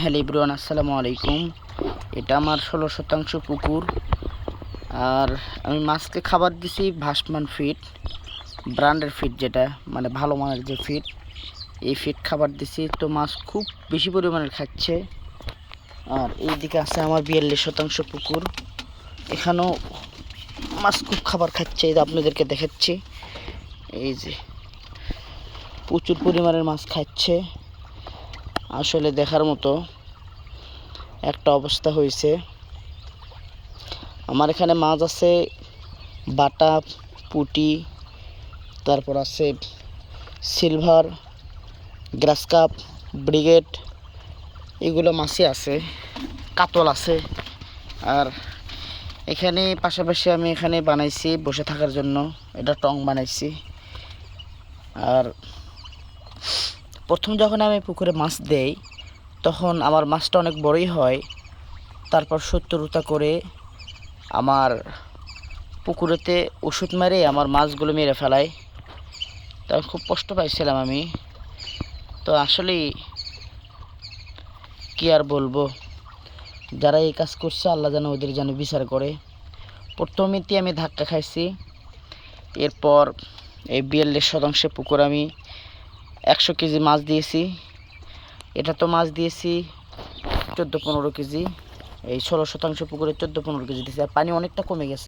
Hello ইব্রুয়ান আসসালামু আলাইকুম। এটা আমার ষোলো শতাংশ পুকুর। আর আমি মাছকে খাবার দিছি ভাসমান ফিট ব্র্যান্ডের ফিট যেটা মানে ভালো মানের যে ফিট এই ফিট খাবার দিছি, তো মাছ খুব বেশি পরিমাণে খাচ্ছে। আর এইদিকে আছে আমার বিয়াল্লিশ শতাংশ পুকুর। এখানেও মাছ খুব খাবার খাচ্ছে, এই আপনাদেরকে দেখাচ্ছি। এই যে প্রচুর পরিমাণের মাছ খাচ্ছে। আসলে দেখার মতো একটা অবস্থা হয়েছে। আমার এখানে মাছ আছে, বাটা, পুটি, তারপর আছে সিলভার, গ্রাস কাপ, ব্রিগেড, এগুলো মাছই আছে, কাতল আছে। আর এখানে পাশাপাশি আমি এখানে বানাইছি বসে থাকার জন্য, এটা টং বানাইছি। আর প্রথম যখন আমি পুকুরে মাছ দেই, তখন আমার মাছটা অনেক বড়ই হয়। তারপর শত্রুতা করে আমার পুকুরেতে ওষুধ মেরে আমার মাছগুলো মেরে ফেলায় তখন খুব কষ্ট পাইছিলাম আমি। তো আসলেই কি আর বলব? যারা এই কাজ করছে, আল্লাহ যেন ওদের যেন বিচার করে। প্রথমেতে আমি ধাক্কা খাইছি। এরপর এই বিয়াল্লিশ শতাংশে পুকুর আমি একশো কেজি মাছ দিয়েছি। এটা তো মাছ দিয়েছি চোদ্দ পনেরো কেজি। এই ষোলো শতাংশ পুকুরে চোদ্দ পনেরো কেজি দিয়েছি। আর পানি অনেকটা কমে গেছে।